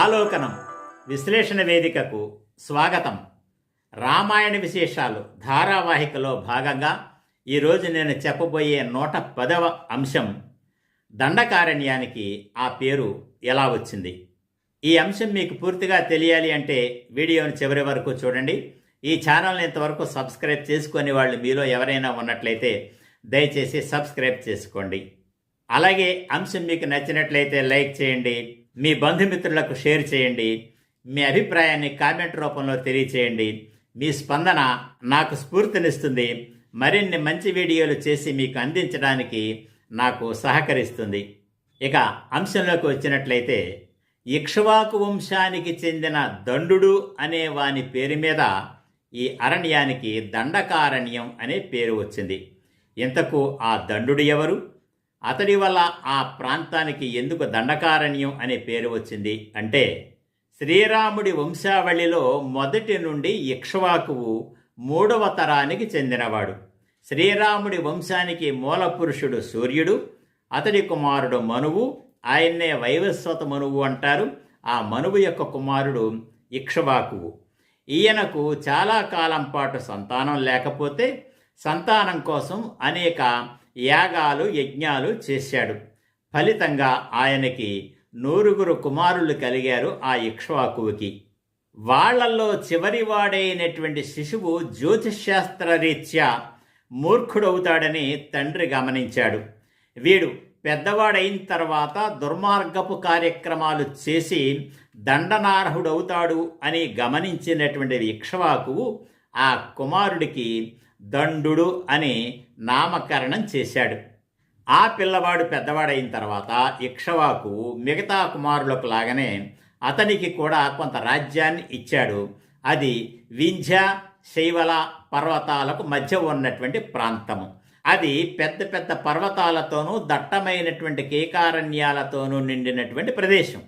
ఆలోకనం విశ్లేషణ వేదికకు స్వాగతం. రామాయణ విశేషాలు ధారావాహికలో భాగంగా ఈరోజు నేను చెప్పబోయే నూట పదవ అంశం దండకారణ్యానికి ఆ పేరు ఎలా వచ్చింది? ఈ అంశం మీకు పూర్తిగా తెలియాలి అంటే వీడియోని చివరి వరకు చూడండి. ఈ ఛానల్ని ఇంతవరకు సబ్స్క్రైబ్ చేసుకునే వాళ్ళు మీలో ఎవరైనా ఉన్నట్లయితే దయచేసి సబ్స్క్రైబ్ చేసుకోండి. అలాగే అంశం మీకు నచ్చినట్లయితే లైక్ చేయండి. మీ బంధుమిత్రులకు షేర్ చేయండి. మీ అభిప్రాయాన్ని కామెంట్ రూపంలో తెలియచేయండి. మీ స్పందన నాకు స్ఫూర్తినిస్తుంది. మరిన్ని మంచి వీడియోలు చేసి మీకు అందించడానికి నాకు సహకరిస్తుంది. ఇక అంశంలోకి వచ్చినట్లయితే ఇక్ష్వాకు వంశానికి చెందిన దండుడు అనే వాని పేరు మీద ఈ అరణ్యానికి దండకారణ్యం అనే పేరు వచ్చింది. ఇంతకు ఆ దండుడు ఎవరు? అతడి వల్ల ఆ ప్రాంతానికి ఎందుకు దండకారణ్యం అనే పేరు వచ్చింది అంటే శ్రీరాముడి వంశావళిలో మొదటి నుండి ఇక్ష్వాకువు మూడవ తరానికి చెందినవాడు. శ్రీరాముడి వంశానికి మూల పురుషుడు సూర్యుడు అతడి కుమారుడు మనువు ఆయన్నే వైవస్వత మనువు అంటారు. ఆ మనువు యొక్క కుమారుడు ఇక్ష్వాకువు. ఈయనకు చాలా కాలం పాటు సంతానం లేకపోతే సంతానం కోసం అనేక యాగాలు యజ్ఞాలు చేశాడు. ఫలితంగా ఆయనకి నూరుగురు కుమారులు కలిగారు ఆ ఇక్ష్వాకువుకి. వాళ్ళల్లో చివరివాడైనటువంటి శిశువు జ్యోతిష్శాస్త్రరీత్యా మూర్ఖుడవుతాడని తండ్రి గమనించాడు. వీడు పెద్దవాడైన తర్వాత దుర్మార్గపు కార్యక్రమాలు చేసి దండనార్హుడవుతాడు అని గమనించినటువంటి ఇక్ష్వాకువు ఆ కుమారుడికి దండుడు అని నామకరణం చేశాడు. ఆ పిల్లవాడు పెద్దవాడైన తర్వాత ఇక్షవాకు మిగతా కుమారులకు లాగానే అతనికి కూడా కొంత రాజ్యాన్ని ఇచ్చాడు. అది వింధ్య శైవల పర్వతాలకు మధ్య ఉన్నటువంటి ప్రాంతము. అది పెద్ద పెద్ద పర్వతాలతోనూ దట్టమైనటువంటి కేకారణ్యాలతోనూ నిండినటువంటి ప్రదేశం.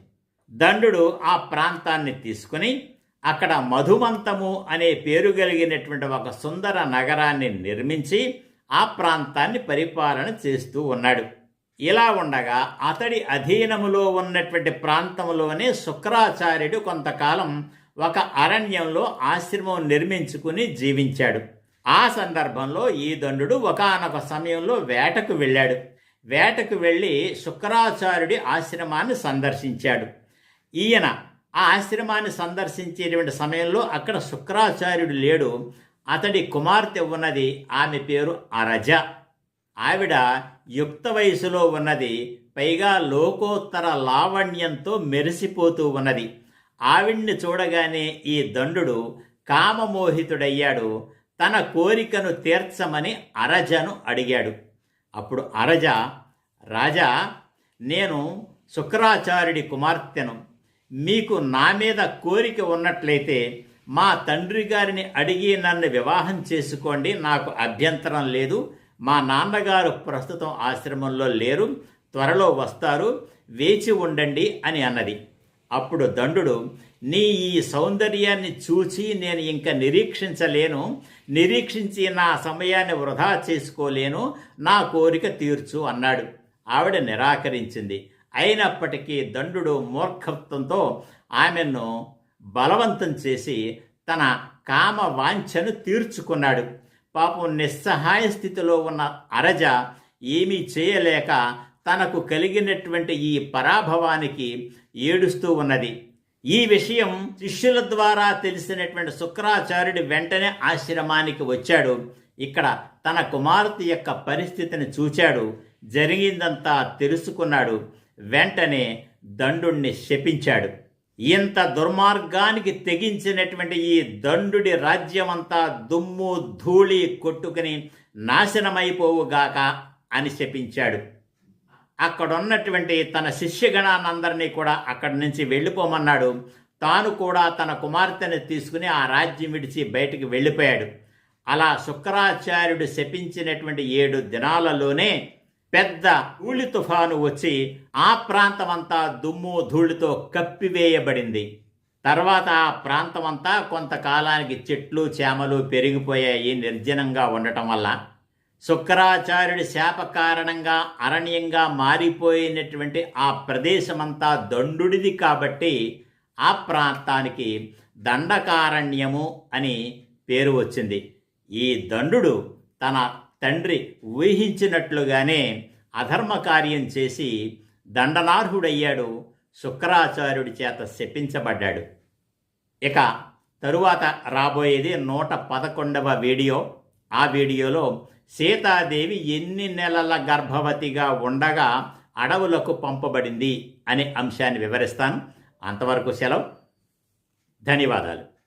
దండుడు ఆ ప్రాంతాన్ని తీసుకుని అక్కడ మధుమంతము అనే పేరు కలిగినటువంటి ఒక సుందర నగరాన్ని నిర్మించి ఆ ప్రాంతాన్ని పరిపాలన చేస్తూ ఉన్నాడు. ఇలా ఉండగా అతడి అధీనములో ఉన్నటువంటి ప్రాంతంలోనే శుక్రాచార్యుడు కొంతకాలం ఒక అరణ్యంలో ఆశ్రమం నిర్మించుకుని జీవించాడు. ఆ సందర్భంలో ఈ దండుడు ఒకనొక సమయంలో వేటకు వెళ్ళాడు. వేటకు వెళ్ళి శుక్రాచార్యుడి ఆశ్రమాన్ని సందర్శించాడు. ఈయన ఆ ఆశ్రమాన్ని సందర్శించేటువంటి సమయంలో అక్కడ శుక్రాచార్యుడు లేడు. అతడి కుమార్తె ఉన్నది ఆమె పేరు అరజ. ఆవిడ యుక్త వయసులో ఉన్నది పైగా లోకోత్తర లావణ్యంతో మెరిసిపోతూ ఉన్నది. ఆవిడ్ని చూడగానే ఈ దండుడు కామమోహితుడయ్యాడు. తన కోరికను తీర్చమని అరజను అడిగాడు. అప్పుడు అరజ రాజా నేను శుక్రాచార్యుడి కుమార్తెను. మీకు నా మీద కోరిక ఉన్నట్లయితే మా తండ్రి గారిని అడిగి నన్ను వివాహం చేసుకోండి. నాకు అభ్యంతరం లేదు. మా నాన్నగారు ప్రస్తుతం ఆశ్రమంలో లేరు. త్వరలో వస్తారు. వేచి ఉండండి అని అన్నది. అప్పుడు దండుడు నీ ఈ సౌందర్యాన్ని చూచి నేను ఇంకా నిరీక్షించలేను. నిరీక్షించి నా సమయాన్ని వృధా చేసుకోలేను. నా కోరిక తీర్చు అన్నాడు. ఆవిడ నిరాకరించింది. అయినప్పటికీ దండుడు మూర్ఖత్వంతో ఆమెను బలవంతం చేసి తన కామ వాంఛను తీర్చుకున్నాడు. పాపం నిస్సహాయ స్థితిలో ఉన్న అరజ ఏమీ చేయలేక తనకు కలిగినటువంటి ఈ పరాభవానికి ఏడుస్తూ ఉన్నది. ఈ విషయం శిష్యుల ద్వారా తెలిసినటువంటి శుక్రాచార్యుడు వెంటనే ఆశ్రమానికి వచ్చాడు. ఇక్కడ తన కుమార్తె యొక్క పరిస్థితిని చూచాడు. జరిగిందంతా తెలుసుకున్నాడు. వెంటనే దండుణ్ణి శపించాడు. ఇంత దుర్మార్గానికి తెగించినటువంటి ఈ దండుడి రాజ్యమంతా దుమ్ము ధూళి కొట్టుకుని నాశనమైపోవుగాక అని శపించాడు. అక్కడున్నటువంటి తన శిష్యగణానందరినీ కూడా అక్కడి నుంచి వెళ్ళిపోమన్నాడు. తాను కూడా తన కుమార్తెను తీసుకుని ఆ రాజ్యం విడిచి బయటికి వెళ్ళిపోయాడు. అలా శుక్రాచార్యుడు శపించినటువంటి ఏడు దినాలలోనే పెద్ద ధూళి తుఫాను వచ్చి ఆ ప్రాంతమంతా దుమ్ము ధూళితో కప్పివేయబడింది. తర్వాత ఆ ప్రాంతమంతా కొంతకాలానికి చెట్లు చేమలు పెరిగిపోయాయి నిర్జనంగా ఉండటం వల్ల. శుక్రాచార్యుడి శాప కారణంగా అరణ్యంగా మారిపోయినటువంటి ఆ ప్రదేశమంతా దండుడిది కాబట్టి ఆ ప్రాంతానికి దండకారణ్యము అని పేరు వచ్చింది. ఈ దండుడు తన తండ్రి ఊహించినట్లుగానే అధర్మ కార్యం చేసి దండనార్హుడయ్యాడు. శుక్రాచార్యుడి చేత శపించబడ్డాడు. ఇక తరువాత రాబోయేది నూట పదకొండవ వీడియో. ఆ వీడియోలో సీతాదేవి ఎన్ని నెలల గర్భవతిగా ఉండగా అడవులకు పంపబడింది అనే అంశాన్ని వివరిస్తాను. అంతవరకు సెలవు. ధన్యవాదాలు.